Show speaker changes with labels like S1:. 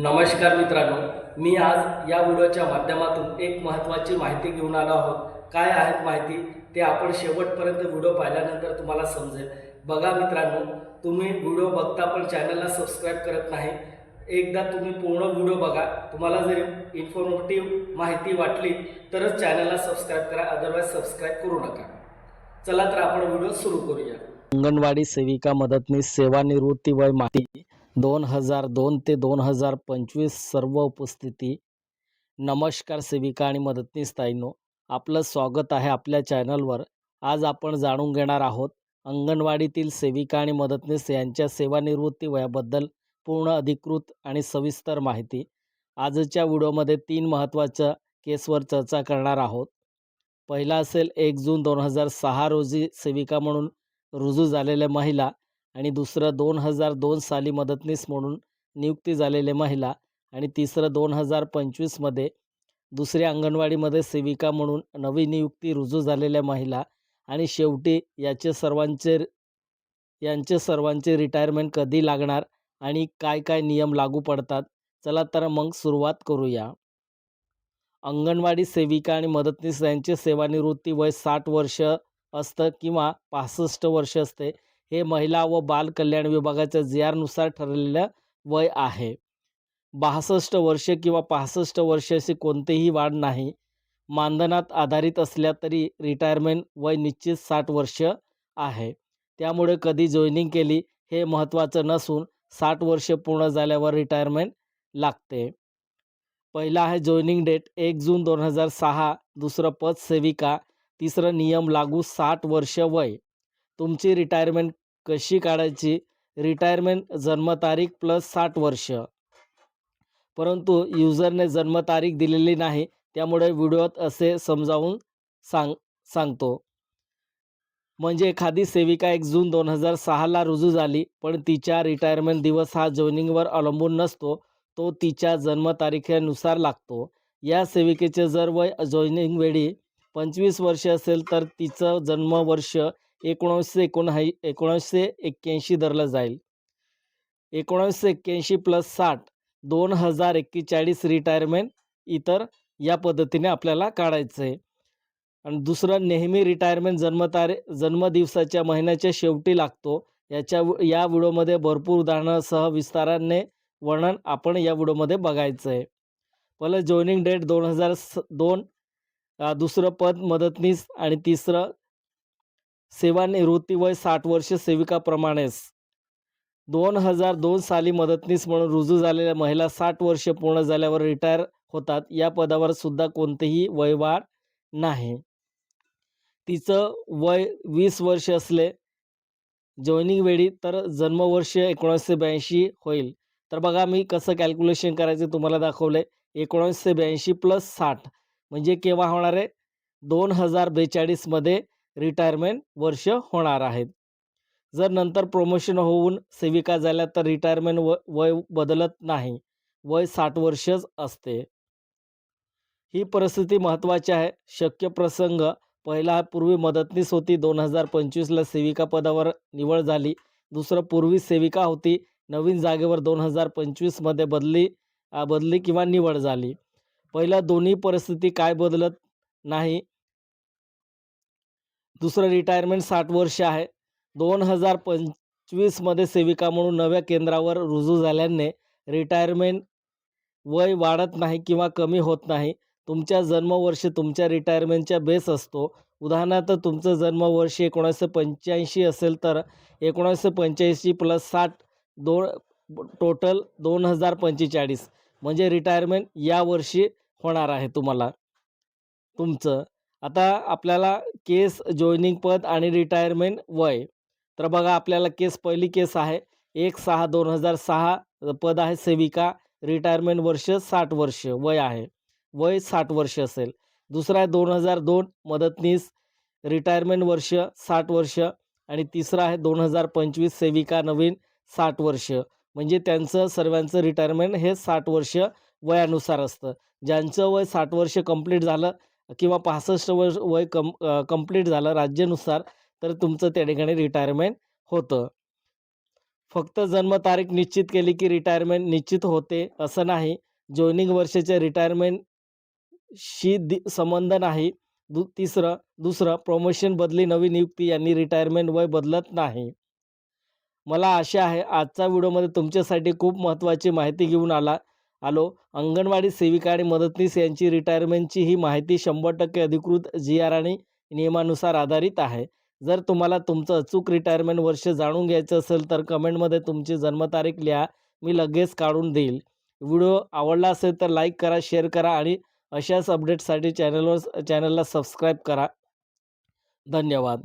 S1: नमस्कार मित्रांनो मी आज या व्हिडिओच्या माध्यमातून एक महत्त्वाची माहिती घेऊन आलो आहोत. काय आहेत माहिती? ते आपण शेवटपर्यंत व्हिडिओ पाहिल्यानंतर तुम्हाला समजेल. बघा मित्रांनो तुम्ही व्हिडिओ बघता पण चॅनलला सबस्क्राईब करत नाही एकदा तुम्ही पूर्ण व्हिडिओ बघा. तुम्हाला जर इन्फॉर्मेटिव्ह माहिती वाटली तरच चॅनलला सबस्क्राईब करा अदरवाईज सबस्क्राईब करू नका. चला तर आपण व्हिडिओ सुरू करूया.
S2: अंगणवाडी सेविका मदतनीस सेवानिवृत्ती वय माहिती दोन हजार दोन ते दोन हजार पंचवीस सर्व उपस्थिती. नमस्कार सेविका आणि मदतनीस ताईनो. आपलं स्वागत आहे आपल्या चॅनलवर. आज आपण जाणून घेणार आहोत अंगणवाडीतील सेविका आणि मदतनीस यांच्या सेवानिवृत्ती वयाबद्दल पूर्ण अधिकृत आणि सविस्तर माहिती. आजच्या व्हिडिओमध्ये तीन महत्त्वाच्या केसवर चर्चा करणार आहोत. पहिला असेल एक जून दोन हजार सहा रोजी सेविका म्हणून रुजू झालेल्या महिला आणि दुसरं दोन हजार दोन साली मदतनीस म्हणून नियुक्ती झालेल्या महिला आणि तिसरं दोन हजार पंचवीसमध्ये दुसऱ्या अंगणवाडीमध्ये सेविका म्हणून नवी नियुक्ती रुजू झालेल्या महिला आणि शेवटी याचे सर्वांचे यांचे सर्वांचे रिटायरमेंट कधी लागणार आणि काय काय नियम लागू पडतात? चला तर मग सुरुवात करूया. अंगणवाडी सेविका आणि मदतनीस यांचे सेवानिवृत्ती वय साठ वर्ष असतं किंवा पासष्ट वर्ष असते. हे महिला व बाल कल्याण विभागाच्या जी आरनुसार ठरलेलं वय आहे. बासष्ट वर्ष किंवा पासष्ट वर्षाची कोणतीही वाढ नाही. मानधनात आधारित असल्या तरी रिटायरमेंट वय निश्चित साठ वर्ष आहे. त्यामुळे कधी जॉईनिंग केली हे महत्त्वाचं नसून साठ वर्ष पूर्ण झाल्यावर रिटायरमेंट लागते. पहिला आहे जॉईनिंग डेट एक जून दोन हजार सहा. दुसरं पद सेविका. तिसरं नियम लागू साठ वर्ष वय. तुमची रिटायरमेंट कशी काढायची? रिटायरमेंट जन्मतारीख प्लस साठ वर्ष. परंतु युजरने जन्मतारीख दिलेली नाही त्यामुळे व्हिडिओत असे समजावून सांग सांगतो. म्हणजे एखादी सेविका एक जून दोन हजार सहाला रुजू झाली पण तिच्या रिटायरमेंट दिवस हा जॉईनिंगवर अवलंबून नसतो तो तिच्या जन्मतारखेनुसार लागतो. या सेविकेचे जर वय जॉईनिंग वेळी पंचवीस वर्ष असेल तर तिचं जन्मवर्ष एकोणावीसशे एकोणहाई एकोणावीसशे एक्क्याऐंशी धरलं जाईल. एकोणावीसशे एक्क्याऐंशी प्लस साठ दोन हजार एक्केचाळीस रिटायरमेंट इतर या पद्धतीने आपल्याला काढायचं आहे. आणि दुसरं नेहमी रिटायरमेंट जन्मतारे जन्मदिवसाच्या महिन्याच्या शेवटी लागतो. याच्या या व्हिडिओमध्ये भरपूर उदाहरणासह विस्ताराने वर्णन आपण या व्हिडिओमध्ये बघायचं आहे. पहिलं जॉईनिंग डेट दोन हजार स दोन दुसरं पद मदतनीस आणि तिसरं सेवानिवृत्ती वय साठ वर्ष सेविकाप्रमाणेच. दोन हजार दोन साली मदतनीस म्हणून रुजू झालेल्या महिला साठ वर्ष पूर्ण झाल्यावर रिटायर होतात. या पदावर सुद्धा कोणतेही वयवाढ नाही. तिचं वय वीस वर्ष असले जॉईनिंग वेळी तर जन्मवर्ष एकोणीसशे ब्याऐंशी होईल. तर बघा मी कसं कॅल्क्युलेशन करायचं तुम्हाला दाखवलं आहे एकोणीसशे ब्याऐंशी प्लस साठ म्हणजे केव्हा होणार आहे? दोन हजार बेचाळीसमध्ये रिटायरमेंट वर्ष होणार आहेत. जर नंतर प्रमोशन होऊन सेविका झाल्या तर रिटायरमेंट व वय बदलत नाही. वय साठ वर्षच असते. ही परिस्थिती महत्त्वाची आहे. शक्य प्रसंग पहिला पूर्वी मदतनीस होती. दोन हजार पंचवीसला सेविका पदावर निवड झाली. दुसरं पूर्वी सेविका होती. नवीन जागेवर दोन हजार पंचवीसमध्ये बदली बदली किंवा निवड झाली. पहिल्या दोन्ही परिस्थिती काय बदलत नाही? दुसरं रिटायरमेंट साठ वर्ष आहे. दोन हजार पंचवीसमध्ये सेविका म्हणून नव्या केंद्रावर रुजू झाल्याने रिटायरमेंट वय वाढत नाही किंवा कमी होत नाही. तुमच्या जन्मवर्ष तुमच्या रिटायरमेंटच्या बेस असतो. उदाहरणार्थ तुमचं जन्मवर्ष एकोणीसशे पंच्याऐंशी असेल तर एकोणीसशे पंच्याऐंशी प्लस साठ दोन टोटल दोन हजार पंचेचाळीस. म्हणजे रिटायरमेंट या वर्षी होणार आहे तुम्हाला. तुमचं आता आपल्याला केस जॉईनिंग पद आणि रिटायरमेंट वय. तर बघा आपल्याला केस पहिली केस आहे. एक सहा दोन हजार सहा पद आहे सेविका. रिटायरमेंट वर्ष साठ वर्ष वय आहे. वय साठ वर्ष असेल. दुसरा आहे दोन हजार दोन मदतनीस. रिटायरमेंट वर्ष साठ वर्ष आणि तिसरा आहे दोन हजार पंचवीस सेविका नवीन साठ वर्ष. म्हणजे त्यांचं सर्वांचं रिटायरमेंट हे साठ वर्ष वयानुसार असतं. ज्यांचं वय साठ वर्ष कंप्लीट झालं किंवा पासष्ट वर्ष वय कम कंप्लीट झालं राज्यानुसार तर तुमचं त्या ठिकाणी रिटायरमेंट होतं. फक्त जन्मतारीख निश्चित केली की रिटायरमेंट निश्चित होते असं नाही. जॉईनिंग वर्षाच्या रिटायरमेंटशी दि संबंध नाही. दु तिसरं दुसरं प्रमोशन बदली नवी नियुक्ती यांनी रिटायरमेंट वय बदलत नाही. मला आशा आहे आजचा व्हिडिओमध्ये तुमच्यासाठी खूप महत्त्वाची माहिती घेऊन आला. आलो. अंगणवाडी सेविका आणि मदतनीस यांची रिटायरमेंटची ही माहिती शंभर टक्के अधिकृत जी आर आणि नियमानुसार आधारित आहे. जर तुम्हाला तुमचं अचूक रिटायरमेंट वर्ष जाणून घ्यायचं असेल तर कमेंटमध्ये तुमची जन्मतारीख लिहा. मी लगेच काढून देईल. व्हिडिओ आवडला असेल तर लाईक करा शेअर करा आणि अशाच अपडेटसाठी चॅनलवर चॅनलला सबस्क्राईब करा. धन्यवाद.